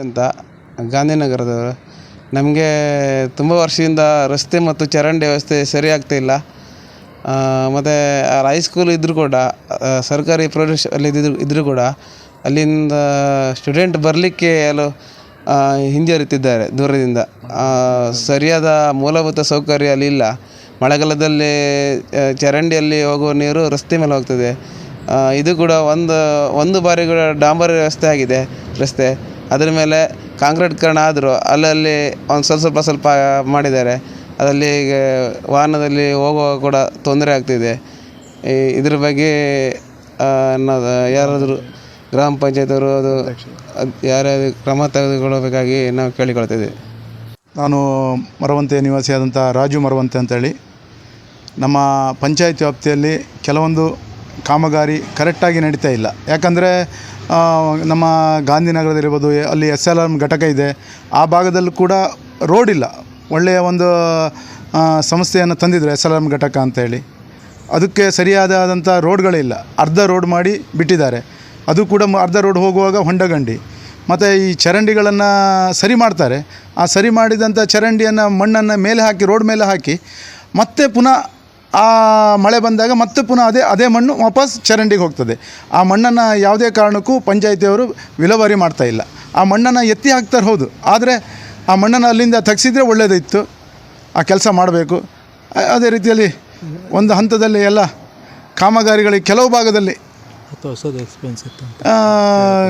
ಅಂತ ಗಾಂಧಿನಗರದವರು ನಮಗೆ ತುಂಬ ವರ್ಷದಿಂದ ರಸ್ತೆ ಮತ್ತು ಚರಂಡಿ ವ್ಯವಸ್ಥೆ ಸರಿ ಆಗ್ತಾಯಿಲ್ಲ ಮತ್ತು ಹೈಸ್ಕೂಲ್ ಇದ್ದರೂ ಕೂಡ ಸರ್ಕಾರಿ ಅಲ್ಲಿ ಇದ್ದರೂ ಕೂಡ ಅಲ್ಲಿಂದ ಸ್ಟೂಡೆಂಟ್ ಬರಲಿಕ್ಕೆ ಎಲ್ಲೋ ಹಿಂಜರಿತಿದ್ದಾರೆ ದೂರದಿಂದ. ಸರಿಯಾದ ಮೂಲಭೂತ ಸೌಕರ್ಯ ಅಲ್ಲಿ ಇಲ್ಲ. ಮಳೆಗಾಲದಲ್ಲಿ ಚರಂಡಿಯಲ್ಲಿ ಹೋಗುವ ನೀರು ರಸ್ತೆ ಮೇಲೆ ಹೋಗ್ತದೆ. ಇದು ಕೂಡ ಒಂದು ಒಂದು ಬಾರಿ ಕೂಡ ಡಾಂಬರ್ ವ್ಯವಸ್ಥೆ ಆಗಿದೆ ರಸ್ತೆ. ಅದರ ಮೇಲೆ ಕಾಂಕ್ರೀಟ್ಕರಣ ಆದರೂ ಅಲ್ಲಲ್ಲಿ ಒಂದು ಸ್ವಲ್ಪ ಸ್ವಲ್ಪ ಸ್ವಲ್ಪ ಮಾಡಿದ್ದಾರೆ. ಅದರಲ್ಲಿ ಈಗ ವಾಹನದಲ್ಲಿ ಹೋಗುವಾಗ ಕೂಡ ತೊಂದರೆ ಆಗ್ತಿದೆ. ಈ ಇದ್ರ ಬಗ್ಗೆ ಅನ್ನೋದು ಯಾರಾದರೂ ಗ್ರಾಮ ಪಂಚಾಯತ್ ಅವರು ಅದು ಯಾರ್ಯಾರು ಕ್ರಮ ತೆಗೆದುಕೊಳ್ಳಬೇಕಾಗಿ ನಾವು ಕೇಳಿಕೊಳ್ತೇವೆ ನಾನು ಮರವಂತೆ ನಿವಾಸಿಯಾದಂಥ ರಾಜು ಮರವಂತೆ ಅಂತೇಳಿ. ನಮ್ಮ ಪಂಚಾಯತ್ ವ್ಯಾಪ್ತಿಯಲ್ಲಿ ಕೆಲವೊಂದು ಕಾಮಗಾರಿ ಕರೆಕ್ಟಾಗಿ ನಡೀತಾ ಇಲ್ಲ. ಯಾಕಂದರೆ ನಮ್ಮ ಗಾಂಧಿನಗರದಲ್ಲಿರ್ಬೋದು ಅಲ್ಲಿ ಎಸ್ ಎಲ್ ಆರ್ ಘಟಕ ಇದೆ, ಆ ಭಾಗದಲ್ಲೂ ಕೂಡ ರೋಡ್ ಇಲ್ಲ. ಒಳ್ಳೆಯ ಒಂದು ಸಂಸ್ಥೆಯನ್ನು ತಂದಿದ್ರು ಎಸ್ ಎಲ್ ಆರ್ ಘಟಕ ಅಂತೇಳಿ ಅದಕ್ಕೆ ಸರಿಯಾದಂಥ ರೋಡ್ಗಳಿಲ್ಲ ಅರ್ಧ ರೋಡ್ ಮಾಡಿ ಬಿಟ್ಟಿದ್ದಾರೆ. ಅದು ಕೂಡ ಅರ್ಧ ರೋಡ್ ಹೋಗುವಾಗ ಹೊಂಡಗಂಡಿ. ಮತ್ತು ಈ ಚರಂಡಿಗಳನ್ನು ಸರಿ ಮಾಡ್ತಾರೆ. ಆ ಸರಿ ಮಾಡಿದಂಥ ಚರಂಡಿಯನ್ನು ಮಣ್ಣನ್ನು ಮೇಲೆ ಹಾಕಿ, ರೋಡ್ ಮೇಲೆ ಹಾಕಿ, ಮತ್ತೆ ಪುನಃ ಆ ಮಳೆ ಬಂದಾಗ ಮತ್ತೆ ಪುನಃ ಅದೇ ಅದೇ ಮಣ್ಣು ವಾಪಸ್ ಚರಂಡಿಗೆ ಹೋಗ್ತದೆ. ಆ ಮಣ್ಣನ್ನು ಯಾವುದೇ ಕಾರಣಕ್ಕೂ ಪಂಚಾಯಿತಿಯವರು ವಿಲೇವಾರಿ ಮಾಡ್ತಾ ಇಲ್ಲ. ಆ ಮಣ್ಣನ್ನು ಎತ್ತಿ ಹಾಕ್ತಾರೆ ಹೌದು. ಆದರೆ ಆ ಮಣ್ಣನ್ನು ಅಲ್ಲಿಂದ ತೆಗೆಸಿದ್ರೆ ಒಳ್ಳೆಯದಿತ್ತು ಆ ಕೆಲಸ ಮಾಡಬೇಕು. ಅದೇ ರೀತಿಯಲ್ಲಿ ಒಂದು ಹಂತದಲ್ಲಿ ಎಲ್ಲ ಕಾಮಗಾರಿಗಳಿಗೆ ಕೆಲವು ಭಾಗದಲ್ಲಿ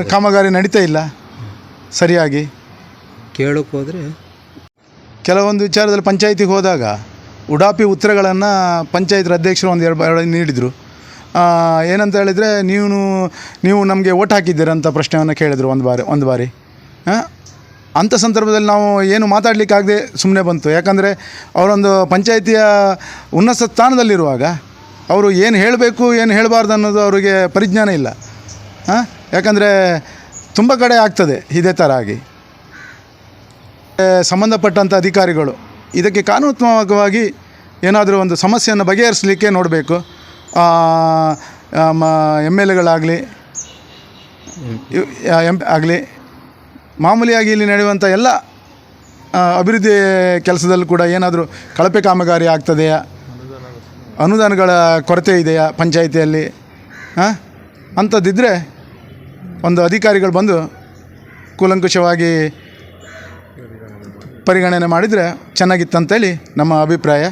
ಕಾಮಗಾರಿ ನಡೀತಾ ಇಲ್ಲ. ಸರಿಯಾಗಿ. ಕೇಳೋಕ್ಕೆ ಹೋದರೆ ಕೆಲವೊಂದು ವಿಚಾರದಲ್ಲಿ ಪಂಚಾಯಿತಿಗೆ ಹೋದಾಗ ಉಡಾಪಿ ಉತ್ತರಗಳನ್ನು ಪಂಚಾಯತ್ ಅಧ್ಯಕ್ಷರು ಒಂದು ಎರಡು ಎರಡು ನೀಡಿದರು. ಏನಂತ ಹೇಳಿದರೆ ನೀವು ನೀವು ನಮಗೆ ಓಟ್ ಹಾಕಿದ್ದೀರಂತ ಪ್ರಶ್ನೆಯನ್ನು ಕೇಳಿದರು ಒಂದು ಬಾರಿ ಒಂದು ಬಾರಿ. ಆ? ಅಂಥ ಸಂದರ್ಭದಲ್ಲಿ ನಾವು ಏನು ಮಾತಾಡಲಿಕ್ಕಾಗದೆ ಸುಮ್ಮನೆ ಬಂತು. ಯಾಕಂದರೆ ಅವರೊಂದು ಪಂಚಾಯಿತಿಯ ಉನ್ನತ ಸ್ಥಾನದಲ್ಲಿರುವಾಗ ಅವರು ಏನು ಹೇಳಬೇಕು, ಏನು ಹೇಳಬಾರ್ದು ಅನ್ನೋದು ಅವರಿಗೆ ಪರಿಜ್ಞಾನ ಇಲ್ಲ. ಹಾಂ ಯಾಕಂದರೆ ತುಂಬ ಕಡೆ ಆಗ್ತದೆ ಇದೇ ಥರ ಆಗಿ. ಸಂಬಂಧಪಟ್ಟಂಥ ಅಧಿಕಾರಿಗಳು ಇದಕ್ಕೆ ಕಾನೂನಾತ್ಮಕವಾಗಿ ಏನಾದರೂ ಒಂದು ಸಮಸ್ಯೆಯನ್ನು ಬಗೆಹರಿಸಲಿಕ್ಕೆ ನೋಡಬೇಕು. ಎಂ ಎಲ್ ಎಗಳಾಗಲಿ ಎಂ, ಆಗಲಿ, ಮಾಮೂಲಿಯಾಗಿ ಇಲ್ಲಿ ನಡೆಯುವಂಥ ಎಲ್ಲ ಅಭಿವೃದ್ಧಿ ಕೆಲಸದಲ್ಲೂ ಕೂಡ ಏನಾದರೂ ಕಳಪೆ ಕಾಮಗಾರಿ ಆಗ್ತದೆಯಾ? ಅನುದಾನಗಳ ಕೊರತೆ ಇದೆಯಾ ಪಂಚಾಯಿತಿಯಲ್ಲಿ? ಹಾಂ ಅಂಥದ್ದಿದ್ದರೆ ಒಂದು ಅಧಿಕಾರಿಗಳು ಬಂದು ಕೂಲಂಕುಷವಾಗಿ ಪರಿಗಣನೆ ಮಾಡಿದರೆ ಚೆನ್ನಾಗಿತ್ತಂತೇಳಿ ನಮ್ಮ ಅಭಿಪ್ರಾಯ.